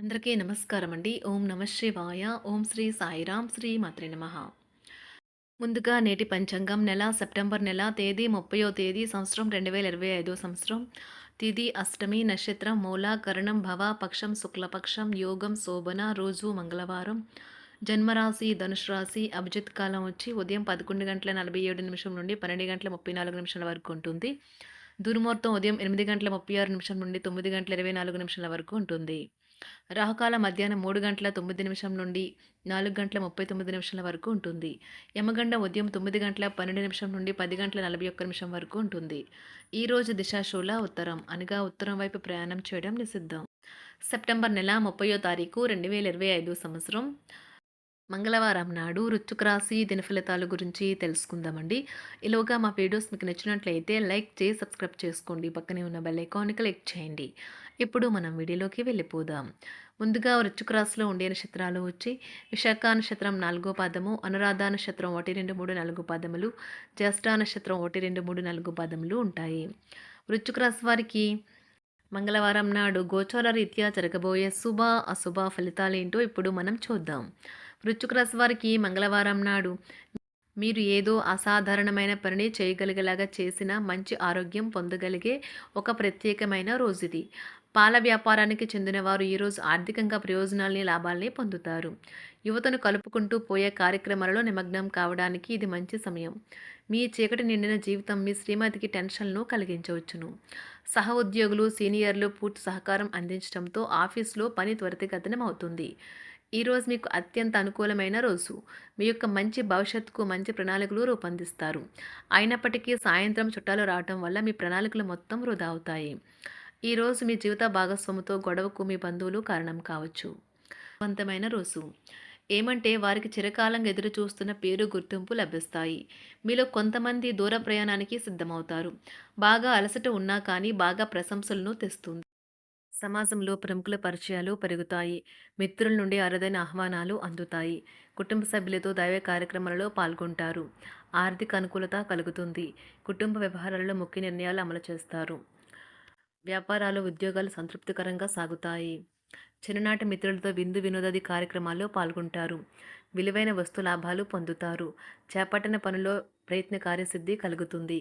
అందరికీ నమస్కారం అండి. ఓం నమ శివాయ. ఓం శ్రీ సాయిరాం శ్రీ మాత్రి నమ. ముందుగా నేటి పంచాంగం నెల సెప్టెంబర్ నెల తేదీ ముప్పయో తేదీ సంవత్సరం రెండు వేల ఇరవై ఐదో సంవత్సరం. తిది అష్టమి నక్షత్రం మూల కరణం భవ పక్షం శుక్లపక్షం యోగం శోభన రోజు మంగళవారం. జన్మరాశి ధనుసు రాశి అభిజిత్ కాలం వచ్చి ఉదయం పదకొండు గంటల నలభై ఏడు నిమిషం నుండి పన్నెండు గంటల ముప్పై నాలుగు నిమిషాల వరకు ఉంటుంది. దుర్ముహూర్తం ఉదయం ఎనిమిది గంటల ముప్పై ఆరు నిమిషం నుండి తొమ్మిది గంటల ఇరవై నాలుగు నిమిషాల వరకు ఉంటుంది. రాహుకాల మధ్యాహ్నం మూడు గంటల తొమ్మిది నిమిషం నుండి నాలుగు గంటల ముప్పై తొమ్మిది నిమిషాల వరకు ఉంటుంది. యమగండ ఉదయం తొమ్మిది గంటల పన్నెండు నిమిషం నుండి పది గంటల నలభై ఒక్క నిమిషం వరకు ఉంటుంది. ఈ రోజు దిశాశూల ఉత్తరం అనగా ఉత్తరం వైపు ప్రయాణం చేయడం నిషిద్ధం. సెప్టెంబర్ నెల ముప్పయో తారీఖు రెండు వేల ఇరవై ఐదు సంవత్సరం. మంగళవారం నాడు రుచుక్ రాశి దినఫలితాల గురించి తెలుసుకుందామండి. ఈలోగా మా వీడియోస్ మీకు నచ్చినట్లయితే లైక్ చేసి సబ్స్క్రైబ్ చేసుకోండి. పక్కనే ఉన్న బెల్ ఐకాన్ని క్లిక్ చేయండి. ఇప్పుడు మనం వీడియోలోకి వెళ్ళిపోదాం. ముందుగా వృచ్చుక రాశిలో ఉండే నక్షత్రాలు వచ్చి విశాఖ నక్షత్రం నాలుగో పాదము అనురాధ నక్షత్రం ఒకటి రెండు మూడు నాలుగు పాదములు జ్యేష్ఠ నక్షత్రం ఒకటి రెండు మూడు నాలుగు పాదములు ఉంటాయి. వృచ్చుక రాశి వారికి మంగళవారం నాడు గోచార రీత్యా జరగబోయే శుభ అశుభ ఫలితాలు ఏంటో ఇప్పుడు మనం చూద్దాం. వృచ్చుక రాశి వారికి మంగళవారం నాడు మీరు ఏదో అసాధారణమైన పనిని చేయగలిగేలాగా చేసిన మంచి ఆరోగ్యం పొందగలిగే ఒక ప్రత్యేకమైన రోజు ఇది పాల వ్యాపారానికి చెందినవారు ఈరోజు ఆర్థికంగా ప్రయోజనాల్ని లాభాల్ని పొందుతారు. యువతను కలుపుకుంటూ పోయే కార్యక్రమాలలో నిమగ్నం కావడానికి ఇది మంచి సమయం. మీ చీకటి నిండిన జీవితం మీ శ్రీమతికి టెన్షన్ను కలిగించవచ్చును. సహ ఉద్యోగులు సీనియర్లు పూర్తి సహకారం అందించడంతో ఆఫీస్లో పని త్వరితగతనం అవుతుంది ఈరోజు మీకు అత్యంత అనుకూలమైన రోజు. మీ యొక్క మంచి భవిష్యత్తుకు మంచి ప్రణాళికలు రూపొందిస్తారు. అయినప్పటికీ సాయంత్రం చుట్టాలు రావటం వల్ల మీ ప్రణాళికలు మొత్తం వృధా అవుతాయి. ఈరోజు మీ జీవిత భాగస్వామితో గొడవకు మీ బంధువులు కారణం కావచ్చు. వంతమైన రోజు. ఏమంటే వారికి చిరకాలంగా ఎదురు చూస్తున్న పేరు గుర్తింపు లభిస్తాయి. మీలో కొంతమంది దూర ప్రయాణానికి సిద్ధమవుతారు. బాగా అలసట ఉన్నా కానీ బాగా ప్రశంసలను తెస్తుంది. సమాజంలో ప్రముఖుల పరిచయాలు పెరుగుతాయి. మిత్రుల నుండి అరుదైన ఆహ్వానాలు అందుతాయి. కుటుంబ సభ్యులతో దైవ కార్యక్రమాలలో పాల్గొంటారు. ఆర్థిక అనుకూలత కలుగుతుంది. కుటుంబ వ్యవహారాలలో ముఖ్య నిర్ణయాలు అమలు చేస్తారు. వ్యాపారాలు ఉద్యోగాలు సంతృప్తికరంగా సాగుతాయి. చిన్ననాటి మిత్రులతో విందు వినోదాది కార్యక్రమాల్లో పాల్గొంటారు. విలువైన వస్తు లాభాలు పొందుతారు. చేపట్టిన పనిలో ప్రయత్న కార్యసిద్ధి కలుగుతుంది.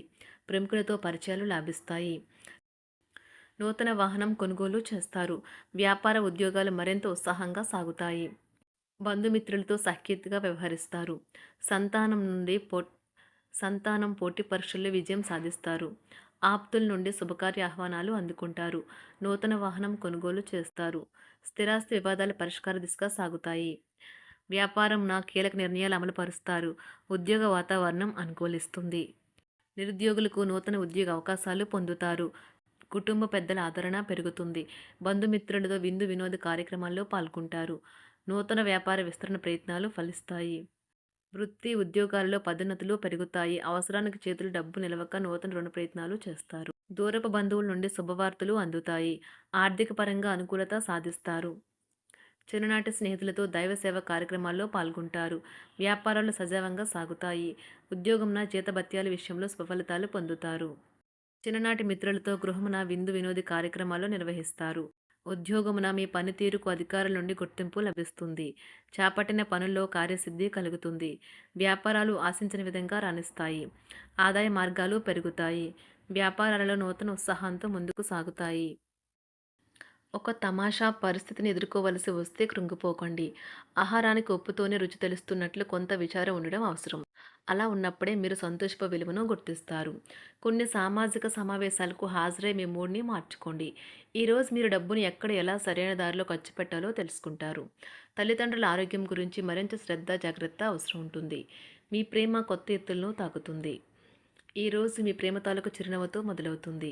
ప్రముఖులతో పరిచయాలు లాభిస్తాయి. నూతన వాహనం కొనుగోలు చేస్తారు. వ్యాపార ఉద్యోగాలు మరింత ఉత్సాహంగా సాగుతాయి. బంధుమిత్రులతో సఖ్యతగా వ్యవహరిస్తారు. సంతానం నుండి పో సంతానం పోటీ పరీక్షల్లో విజయం సాధిస్తారు. ఆప్తుల నుండి శుభకార్య ఆహ్వానాలు అందుకుంటారు. నూతన వాహనం కొనుగోలు చేస్తారు. స్థిరాస్తి వివాదాల పరిష్కార దిశగా సాగుతాయి. వ్యాపారం కీలక నిర్ణయాలు అమలు పరుస్తారు ఉద్యోగ వాతావరణం అనుకూలిస్తుంది. నిరుద్యోగులకు నూతన ఉద్యోగ అవకాశాలు పొందుతారు. కుటుంబ పెద్దల ఆదరణ పెరుగుతుంది. బంధుమిత్రులతో విందు వినోద కార్యక్రమాల్లో పాల్గొంటారు. నూతన వ్యాపార విస్తరణ ప్రయత్నాలు ఫలిస్తాయి. వృత్తి ఉద్యోగాల్లో పదోన్నతులు పెరుగుతాయి. అవసరానికి చేతులు డబ్బు నిలవక నూతన రుణ ప్రయత్నాలు చేస్తారు. దూరపు బంధువుల నుండి శుభవార్తలు అందుతాయి. ఆర్థిక పరంగా అనుకూలత సాధిస్తారు. చిన్ననాటి స్నేహితులతో దైవ సేవ కార్యక్రమాల్లో పాల్గొంటారు. వ్యాపారాలు సజావంగా సాగుతాయి. ఉద్యోగంన జీతభత్యాల విషయంలో స్వఫలితాలు పొందుతారు. చిన్ననాటి మిత్రులతో గృహమున విందు వినోది కార్యక్రమాలు నిర్వహిస్తారు. ఉద్యోగమున మీ పనితీరుకు అధికారుల నుండి గుర్తింపు లభిస్తుంది. చేపట్టిన పనుల్లో కార్యసిద్ధి కలుగుతుంది. వ్యాపారాలు ఆశించిన విధంగా రాణిస్తాయి. ఆదాయ మార్గాలు పెరుగుతాయి. వ్యాపారాలలో నూతన ఉత్సాహంతో ముందుకు సాగుతాయి. ఒక తమాషా పరిస్థితిని ఎదుర్కోవలసి వస్తే కృంగిపోకండి. ఆహారానికి ఉప్పుతోనే రుచి తెలుస్తున్నట్లు కొంత విచారం ఉండడం అవసరం. అలా ఉన్నప్పుడే మీరు సంతోషప విలువను గుర్తిస్తారు. కొన్ని సామాజిక సమావేశాలకు హాజరై మీ మూడ్ని మార్చుకోండి. ఈరోజు మీరు డబ్బును ఎక్కడ ఎలా సరైన దారిలో ఖర్చు పెట్టాలో తెలుసుకుంటారు. తల్లిదండ్రుల ఆరోగ్యం గురించి మరింత శ్రద్ధ జాగ్రత్త అవసరం ఉంటుంది. మీ ప్రేమ కొత్త ఎత్తులను తాకుతుంది. ఈరోజు మీ ప్రేమ తాలూకు చిరునవ్వుతో మొదలవుతుంది.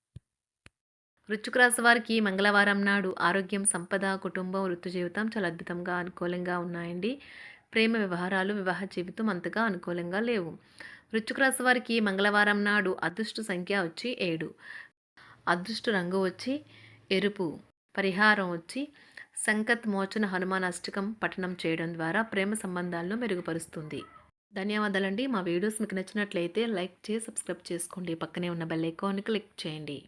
వృశ్చిక రాశి వారికి మంగళవారం నాడు ఆరోగ్యం సంపద కుటుంబం వృత్తి జీవితం చాలా అద్భుతంగా అనుకూలంగా ఉన్నాయండి. ప్రేమ వ్యవహారాలు వివాహ జీవితం అంతగా అనుకూలంగా లేవు. వృశ్చిక రాశి వారికి మంగళవారం నాడు అదృష్ట సంఖ్య వచ్చి ఏడు. అదృష్ట రంగు వచ్చి ఎరుపు. పరిహారం వచ్చి సంకత్ మోచన హనుమాన్ అష్టకం పఠనం చేయడం ద్వారా ప్రేమ సంబంధాలను మెరుగుపరుస్తుంది. ధన్యవాదాలండి. మా వీడియోస్ మీకు నచ్చినట్లయితే లైక్ చేసి సబ్స్క్రైబ్ చేసుకోండి. పక్కనే ఉన్న బెల్ ఐకాన్ క్లిక్ చేయండి.